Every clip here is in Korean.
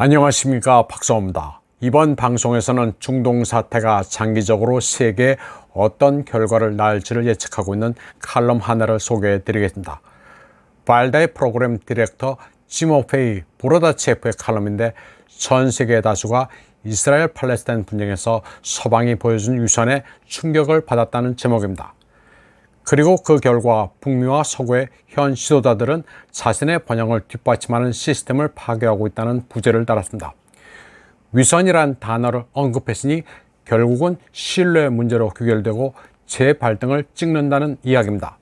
안녕하십니까 박사입니다. 이번 방송에서는 중동 사태가 장기적으로 세계에 어떤 결과를 낳을지를 예측하고 있는 칼럼 하나를 소개해 드리겠습니다. 발다의 프로그램 디렉터 지모페이 보로다체프의 칼럼인데 전 세계 다수가 이스라엘 팔레스타인 분쟁에서 서방이 보여준 유선에 충격을 받았다는 제목입니다. 그리고 그 결과 북미와 서구의 현 지도자들은 자신의 번영을 뒷받침하는 시스템을 파괴하고 있다는 부제를 달았습니다. 위선이란 단어를 언급했으니 결국은 신뢰 문제로 귀결되고 재발등을 찍는다는 이야기입니다.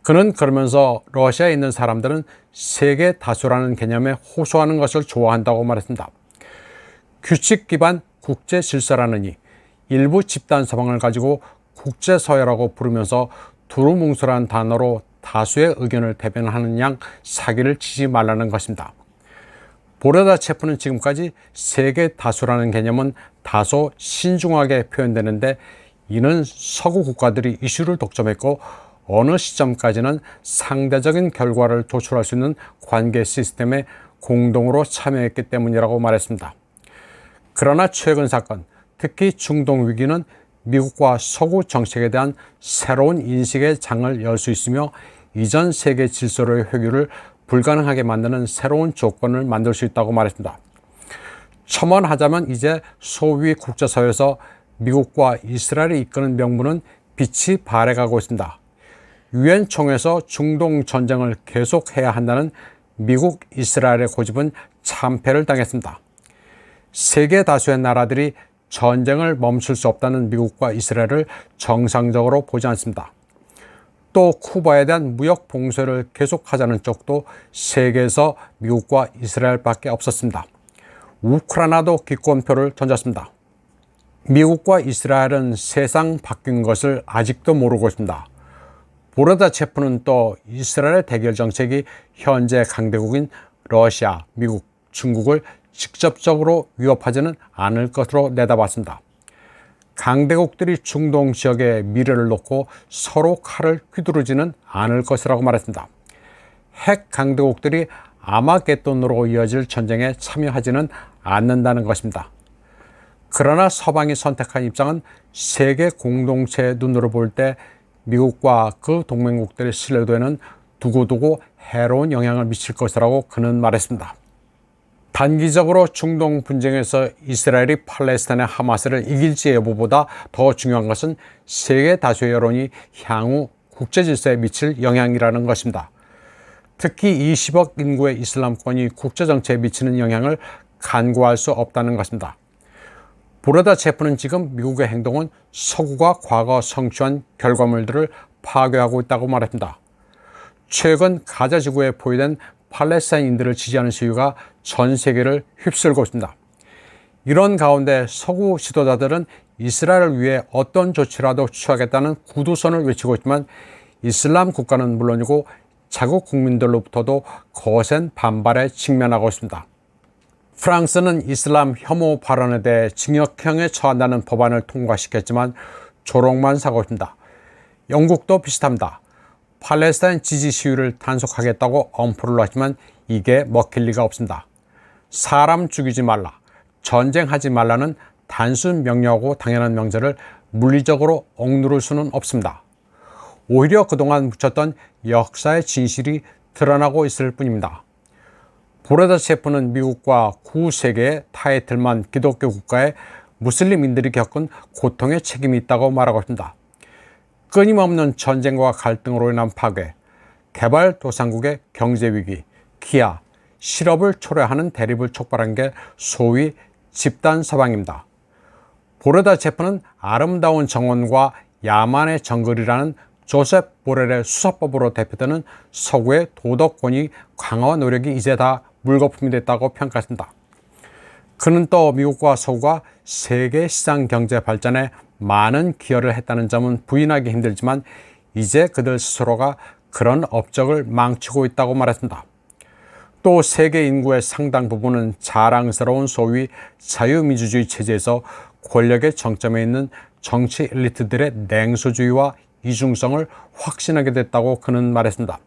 그는 그러면서 러시아에 있는 사람들은 세계 다수라는 개념에 호소하는 것을 좋아한다고 말했습니다. 규칙 기반 국제 질서라느니 일부 집단 서방을 가지고 국제 서열라고 부르면서 두루뭉술한 단어로 다수의 의견을 대변하는 양 사기를 치지 말라는 것입니다. 보레다 체프는 지금까지 세계 다수라는 개념은 다소 신중하게 표현되는데 이는 서구 국가들이 이슈를 독점했고 어느 시점까지는 상대적인 결과를 도출할 수 있는 관계 시스템에 공동으로 참여했기 때문이라고 말했습니다. 그러나 최근 사건, 특히 중동 위기는 미국과 서구 정책에 대한 새로운 인식의 장을 열 수 있으며 이전 세계 질서로의 회귀를 불가능하게 만드는 새로운 조건을 만들 수 있다고 말했습니다. 첨언하자면 이제 소위 국제사회에서 미국과 이스라엘이 이끄는 명분은 빛이 발해가고 있습니다. 유엔 총에서 중동 전쟁을 계속해야 한다는 미국 이스라엘의 고집은 참패를 당했습니다. 세계 다수의 나라들이 전쟁을 멈출 수 없다는 미국과 이스라엘을 정상적으로 보지 않습니다. 또 쿠바에 대한 무역 봉쇄를 계속하자는 쪽도 세계에서 미국과 이스라엘밖에 없었습니다. 우크라이나도 기권표를 던졌습니다. 미국과 이스라엘은 세상 바뀐 것을 아직도 모르고 있습니다. 보르다 체프는 또 이스라엘의 대결 정책이 현재 강대국인 러시아, 미국, 중국을 직접적으로 위협하지는 않을 것으로 내다봤습니다. 강대국들이 중동 지역에 미래를 놓고 서로 칼을 휘두르지는 않을 것이라고 말했습니다. 핵 강대국들이 아마겟돈으로 이어질 전쟁에 참여하지는 않는다는 것입니다. 그러나 서방이 선택한 입장은 세계 공동체의 눈으로 볼 때 미국과 그 동맹국들의 신뢰도에는 두고두고 해로운 영향을 미칠 것이라고 그는 말했습니다. 단기적으로 중동 분쟁에서 이스라엘이 팔레스타인의 하마스를 이길지 여부보다 더 중요한 것은 세계 다수의 여론이 향후 국제 질서에 미칠 영향이라는 것입니다. 특히 20억 인구의 이슬람권이 국제 정치에 미치는 영향을 간과할 수 없다는 것입니다. 보르다 체프는 지금 미국의 행동은 서구가 과거 성취한 결과물들을 파괴하고 있다고 말했습니다. 최근 가자 지구에 포위된 팔레스타인인들을 지지하는 시위가 전 세계를 휩쓸고 있습니다. 이런 가운데 서구 지도자들은 이스라엘을 위해 어떤 조치라도 취하겠다는 구두선을 외치고 있지만 이슬람 국가는 물론이고 자국 국민들로부터도 거센 반발에 직면하고 있습니다. 프랑스는 이슬람 혐오 발언에 대해 징역형에 처한다는 법안을 통과시켰지만 조롱만 사고 있습니다. 영국도 비슷합니다. 팔레스타인 지지 시위를 단속하겠다고 엄포를 놨지만 이게 먹힐 리가 없습니다. 사람 죽이지 말라, 전쟁하지 말라는 단순 명령하고 당연한 명제를 물리적으로 억누를 수는 없습니다. 오히려 그동안 묻혔던 역사의 진실이 드러나고 있을 뿐입니다. 보레다 셰프는 미국과 구세계의 타이틀만 기독교 국가의 무슬림인들이 겪은 고통의 책임이 있다고 말하고 있습니다. 끊임없는 전쟁과 갈등으로 인한 파괴, 개발 도상국의 경제 위기, 기아, 실업을 초래하는 대립을 촉발한 게 소위 집단 서방입니다. 보레다 체프는 아름다운 정원과 야만의 정글이라는 조셉 보렐의 수사법으로 대표되는 서구의 도덕권이 강화 노력이 이제 다 물거품이 됐다고 평가했습니다. 그는 또 미국과 서구가 세계 시장 경제 발전에 많은 기여를 했다는 점은 부인하기 힘들지만 이제 그들 스스로가 그런 업적을 망치고 있다고 말했습니다. 또 세계 인구의 상당 부분은 자랑스러운 소위 자유민주주의 체제에서 권력의 정점에 있는 정치 엘리트들의 냉소주의와 이중성을 확신하게 됐다고 그는 말했습니다.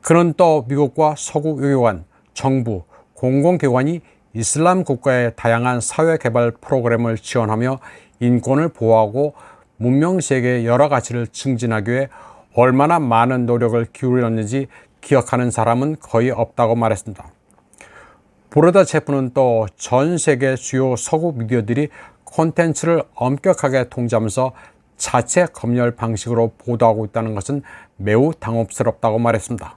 그는 또 미국과 서구 외교관, 정부, 공공기관이 이슬람 국가의 다양한 사회 개발 프로그램을 지원하며 인권을 보호하고 문명 세계의 여러 가치를 증진하기 위해 얼마나 많은 노력을 기울였는지 기억하는 사람은 거의 없다고 말했습니다. 브로더 체프는 또 전 세계 주요 서구 미디어들이 콘텐츠를 엄격하게 통제하면서 자체 검열 방식으로 보도하고 있다는 것은 매우 당혹스럽다고 말했습니다.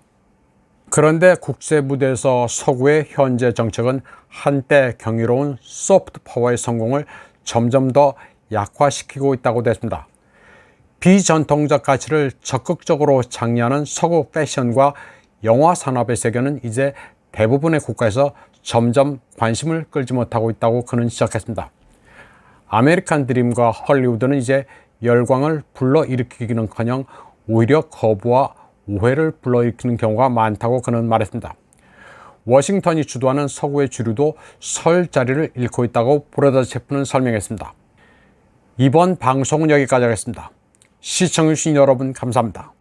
그런데 국제 무대에서 서구의 현재 정책은 한때 경이로운 소프트 파워의 성공을 점점 더 약화시키고 있다고 됐습니다. 비전통적 가치를 적극적으로 장려하는 서구 패션과 영화 산업의 세계는 이제 대부분의 국가에서 점점 관심을 끌지 못하고 있다고 그는 지적했습니다. 아메리칸 드림과 헐리우드는 이제 열광을 불러일으키기는커녕 오히려 거부와 오해를 불러일으키는 경우가 많다고 그는 말했습니다. 워싱턴이 주도하는 서구의 주류도 설 자리를 잃고 있다고 브로더 체프는 설명했습니다. 이번 방송은 여기까지 하겠습니다. 시청해주신 여러분 감사합니다.